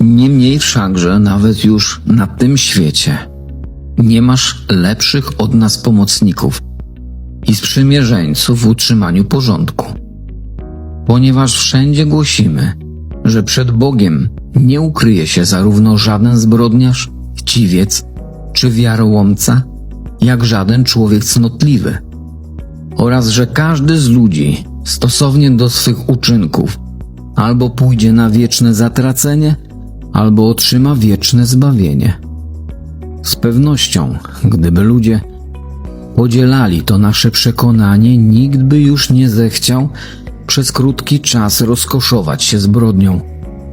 Niemniej wszakże nawet już na tym świecie nie masz lepszych od nas pomocników i sprzymierzeńców w utrzymaniu porządku. Ponieważ wszędzie głosimy, że przed Bogiem nie ukryje się zarówno żaden zbrodniarz, chciwiec czy wiarołomca, jak żaden człowiek cnotliwy, oraz że każdy z ludzi, stosownie do swych uczynków, albo pójdzie na wieczne zatracenie, albo otrzyma wieczne zbawienie. Z pewnością, gdyby ludzie podzielali to nasze przekonanie, nikt by już nie zechciał przez krótki czas rozkoszować się zbrodnią,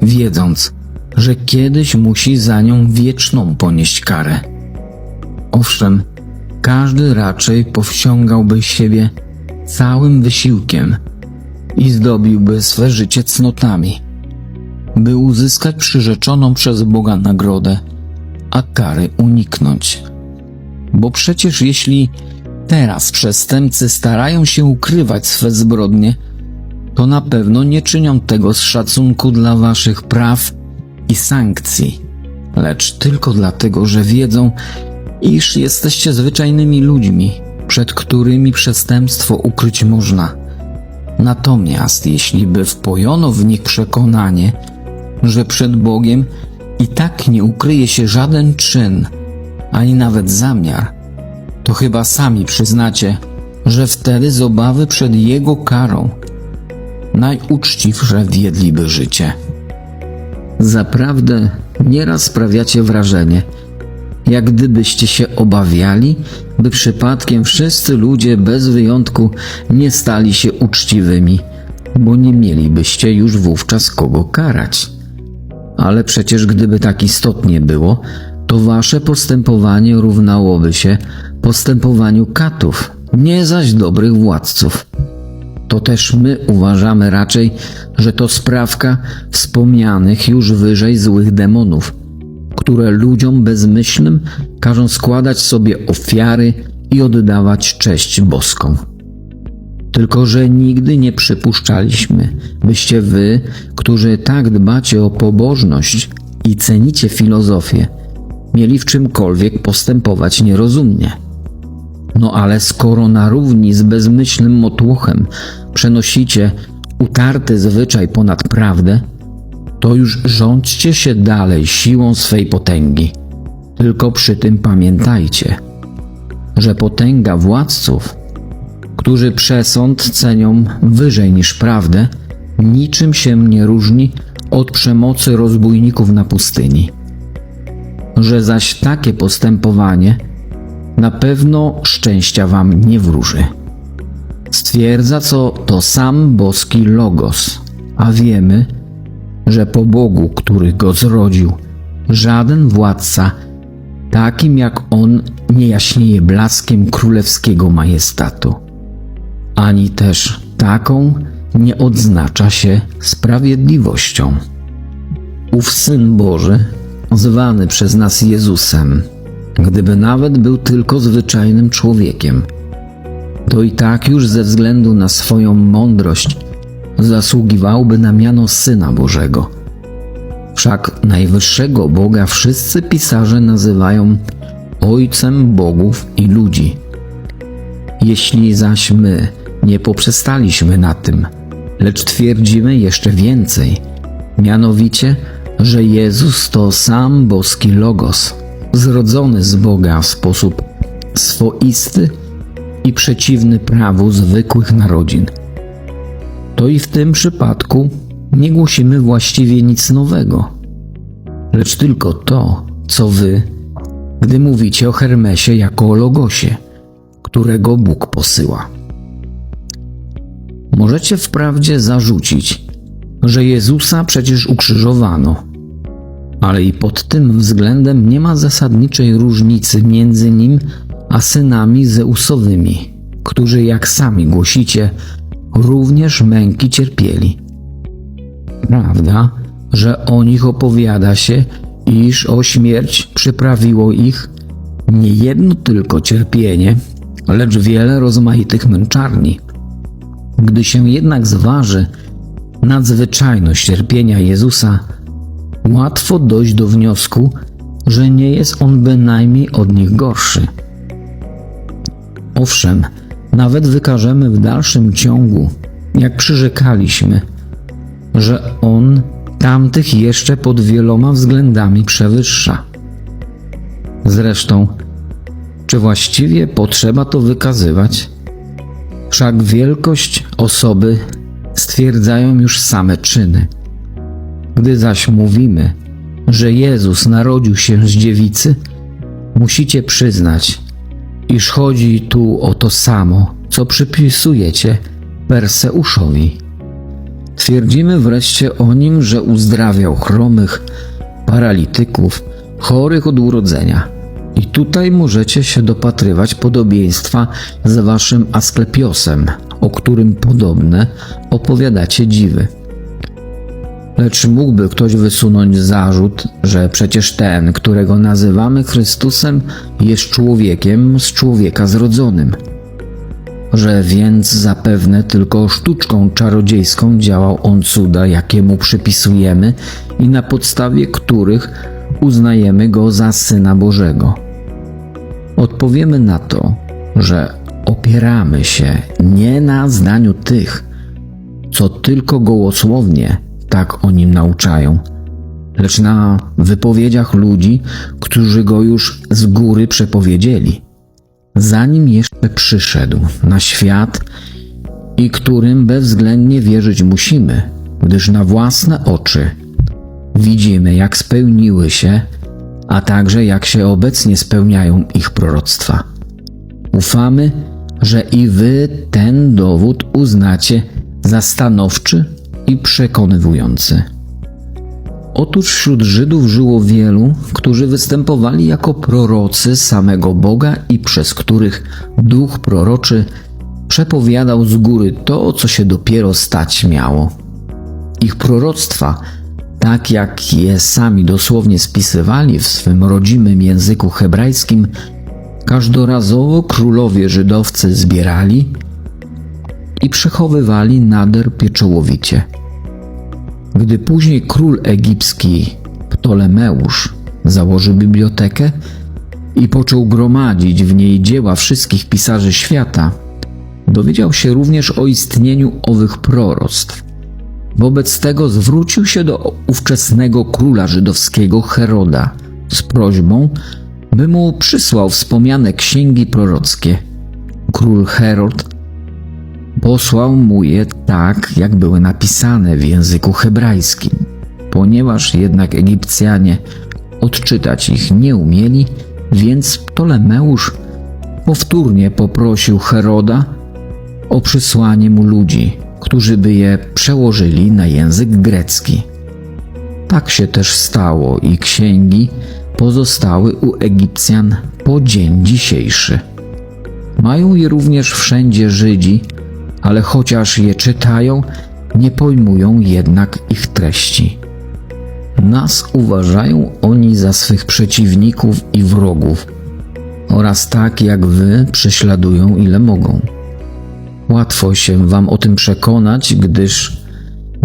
wiedząc, że kiedyś musi za nią wieczną ponieść karę. Owszem, każdy raczej powściągałby siebie całym wysiłkiem i zdobiłby swe życie cnotami, by uzyskać przyrzeczoną przez Boga nagrodę, a kary uniknąć. Bo przecież jeśli teraz przestępcy starają się ukrywać swe zbrodnie, to na pewno nie czynią tego z szacunku dla waszych praw i sankcji, lecz tylko dlatego, że wiedzą, iż jesteście zwyczajnymi ludźmi, przed którymi przestępstwo ukryć można. Natomiast jeśli by wpojono w nich przekonanie, że przed Bogiem i tak nie ukryje się żaden czyn, ani nawet zamiar, to chyba sami przyznacie, że wtedy z obawy przed Jego karą najuczciwsze wiedliby życie. Zaprawdę nieraz sprawiacie wrażenie, jak gdybyście się obawiali, by przypadkiem wszyscy ludzie bez wyjątku nie stali się uczciwymi, bo nie mielibyście już wówczas kogo karać. Ale przecież gdyby tak istotnie było, to wasze postępowanie równałoby się postępowaniu katów, nie zaś dobrych władców. To też my uważamy raczej, że to sprawka wspomnianych już wyżej złych demonów, które ludziom bezmyślnym każą składać sobie ofiary i oddawać cześć boską. Tylko, że nigdy nie przypuszczaliśmy, byście wy, którzy tak dbacie o pobożność i cenicie filozofię, mieli w czymkolwiek postępować nierozumnie. No ale skoro na równi z bezmyślnym motłochem przenosicie utarty zwyczaj ponad prawdę, to już rządźcie się dalej siłą swej potęgi. Tylko przy tym pamiętajcie, że potęga władców, którzy przesąd cenią wyżej niż prawdę, niczym się nie różni od przemocy rozbójników na pustyni. Że zaś takie postępowanie na pewno szczęścia wam nie wróży. Stwierdza co to sam boski Logos, a wiemy, że po Bogu, który go zrodził, żaden władca, takim jak on, nie jaśnieje blaskiem królewskiego majestatu, ani też taką nie odznacza się sprawiedliwością. Ów Syn Boży, zwany przez nas Jezusem, gdyby nawet był tylko zwyczajnym człowiekiem, to i tak już ze względu na swoją mądrość zasługiwałby na miano Syna Bożego. Wszak najwyższego Boga wszyscy pisarze nazywają Ojcem Bogów i ludzi. Jeśli zaś my nie poprzestaliśmy na tym, lecz twierdzimy jeszcze więcej, mianowicie, że Jezus to sam boski Logos, zrodzony z Boga w sposób swoisty i przeciwny prawu zwykłych narodzin – to i w tym przypadku nie głosimy właściwie nic nowego, lecz tylko to, co wy, gdy mówicie o Hermesie jako o Logosie, którego Bóg posyła. Możecie wprawdzie zarzucić, że Jezusa przecież ukrzyżowano, ale i pod tym względem nie ma zasadniczej różnicy między nim a synami Zeusowymi, którzy, jak sami głosicie, również męki cierpieli. Prawda, że o nich opowiada się, iż o śmierć przyprawiło ich nie jedno tylko cierpienie, lecz wiele rozmaitych męczarni. Gdy się jednak zważy nadzwyczajność cierpienia Jezusa, łatwo dojść do wniosku, że nie jest on bynajmniej od nich gorszy. Owszem, nawet wykażemy w dalszym ciągu, jak przyrzekaliśmy, że on tamtych jeszcze pod wieloma względami przewyższa. Zresztą, czy właściwie potrzeba to wykazywać? Wszak wielkość osoby stwierdzają już same czyny. Gdy zaś mówimy, że Jezus narodził się z dziewicy, musicie przyznać, iż chodzi tu o to samo, co przypisujecie Perseuszowi. Twierdzimy wreszcie o nim, że uzdrawiał chromych, paralityków, chorych od urodzenia. I tutaj możecie się dopatrywać podobieństwa z waszym Asklepiosem, o którym podobne opowiadacie dziwy. Lecz mógłby ktoś wysunąć zarzut, że przecież ten, którego nazywamy Chrystusem, jest człowiekiem z człowieka zrodzonym. Że więc zapewne tylko sztuczką czarodziejską działał on cuda, jakie mu przypisujemy i na podstawie których uznajemy go za syna Bożego. Odpowiemy na to, że opieramy się nie na zdaniu tych, co tylko gołosłownie tak o nim nauczają, lecz na wypowiedziach ludzi, którzy go już z góry przepowiedzieli, zanim jeszcze przyszedł na świat i którym bezwzględnie wierzyć musimy, gdyż na własne oczy widzimy, jak spełniły się, a także jak się obecnie spełniają ich proroctwa. Ufamy, że i wy ten dowód uznacie za stanowczy i przekonywujący. Otóż wśród Żydów żyło wielu, którzy występowali jako prorocy samego Boga i przez których duch proroczy przepowiadał z góry to, co się dopiero stać miało. Ich proroctwa, tak jak je sami dosłownie spisywali w swym rodzimym języku hebrajskim, każdorazowo królowie żydowcy zbierali i przechowywali nader pieczołowicie. Gdy później król egipski Ptolemeusz założył bibliotekę i począł gromadzić w niej dzieła wszystkich pisarzy świata, dowiedział się również o istnieniu owych proroctw. Wobec tego zwrócił się do ówczesnego króla żydowskiego Heroda z prośbą, by mu przysłał wspomniane księgi prorockie. Król Herod posłał mu je tak, jak były napisane w języku hebrajskim. Ponieważ jednak Egipcjanie odczytać ich nie umieli, więc Ptolemeusz powtórnie poprosił Heroda o przysłanie mu ludzi, którzy by je przełożyli na język grecki. Tak się też stało i księgi pozostały u Egipcjan po dzień dzisiejszy. Mają je również wszędzie Żydzi, ale chociaż je czytają, nie pojmują jednak ich treści. Nas uważają oni za swych przeciwników i wrogów, oraz tak jak wy prześladują ile mogą. Łatwo się wam o tym przekonać, gdyż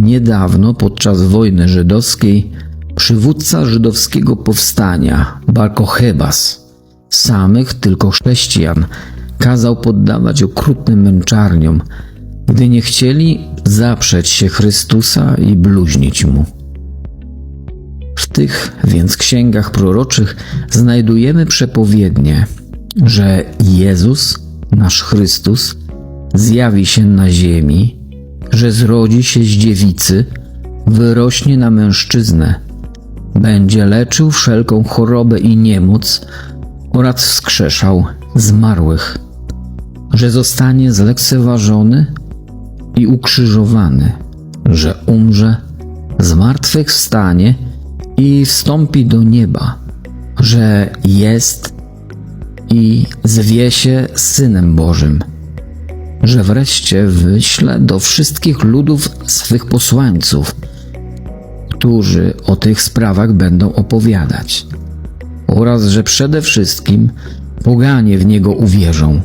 niedawno podczas wojny żydowskiej przywódca żydowskiego powstania, Barkochebas, samych tylko chrześcijan, kazał poddawać okrutnym męczarniom, gdy nie chcieli zaprzeć się Chrystusa i bluźnić Mu. W tych więc księgach proroczych znajdujemy przepowiednie, że Jezus, nasz Chrystus, zjawi się na ziemi, że zrodzi się z dziewicy, wyrośnie na mężczyznę, będzie leczył wszelką chorobę i niemoc oraz wskrzeszał zmarłych, że zostanie zlekceważony i ukrzyżowany, że umrze, zmartwychwstanie i wstąpi do nieba, że jest i zwie się Synem Bożym, że wreszcie wyśle do wszystkich ludów swych posłańców, którzy o tych sprawach będą opowiadać, oraz że przede wszystkim poganie w niego uwierzą.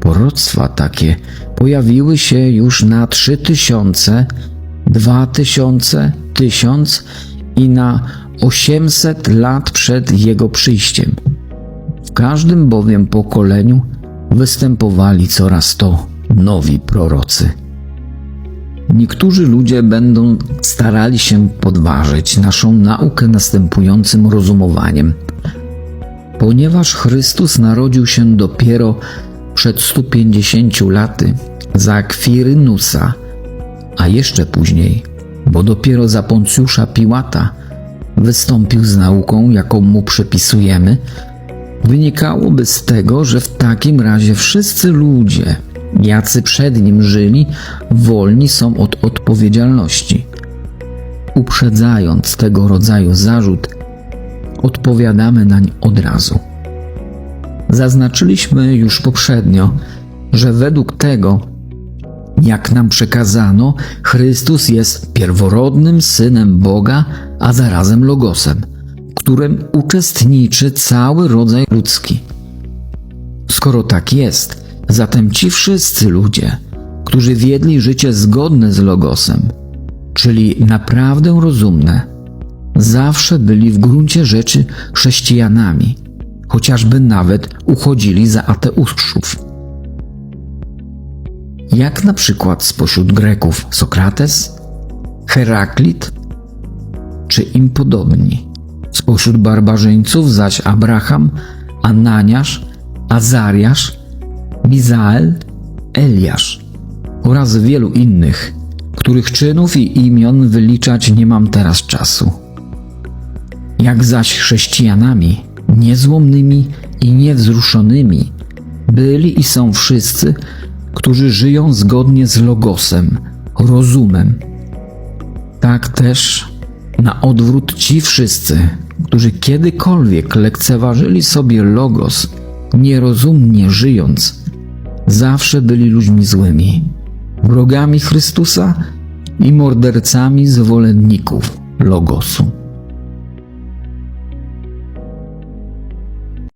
Proroctwa takie pojawiły się już na trzy tysiące, dwa tysiące, tysiąc i na 800 lat przed Jego przyjściem. W każdym bowiem pokoleniu występowali coraz to nowi prorocy. Niektórzy ludzie będą starali się podważyć naszą naukę następującym rozumowaniem. Ponieważ Chrystus narodził się dopiero przed 150 laty za Kwirynusa, a jeszcze później, bo dopiero za Poncjusza Piłata wystąpił z nauką, jaką mu przypisujemy, wynikałoby z tego, że w takim razie wszyscy ludzie, jacy przed nim żyli, wolni są od odpowiedzialności. Uprzedzając tego rodzaju zarzut, odpowiadamy nań od razu. Zaznaczyliśmy już poprzednio, że według tego, jak nam przekazano, Chrystus jest pierworodnym synem Boga, a zarazem Logosem, w którym uczestniczy cały rodzaj ludzki. Skoro tak jest, zatem ci wszyscy ludzie, którzy wiedli życie zgodne z Logosem, czyli naprawdę rozumne, zawsze byli w gruncie rzeczy chrześcijanami, chociażby nawet uchodzili za ateuszów. Jak na przykład spośród Greków Sokrates, Heraklit czy im podobni. Spośród barbarzyńców zaś Abraham, Ananiasz, Azariasz, Mizael, Eliasz oraz wielu innych, których czynów i imion wyliczać nie mam teraz czasu. Jak zaś chrześcijanami, niezłomnymi i niewzruszonymi, byli i są wszyscy, którzy żyją zgodnie z Logosem, rozumem. Tak też na odwrót ci wszyscy, którzy kiedykolwiek lekceważyli sobie Logos, nierozumnie żyjąc, zawsze byli ludźmi złymi, wrogami Chrystusa i mordercami zwolenników Logosu.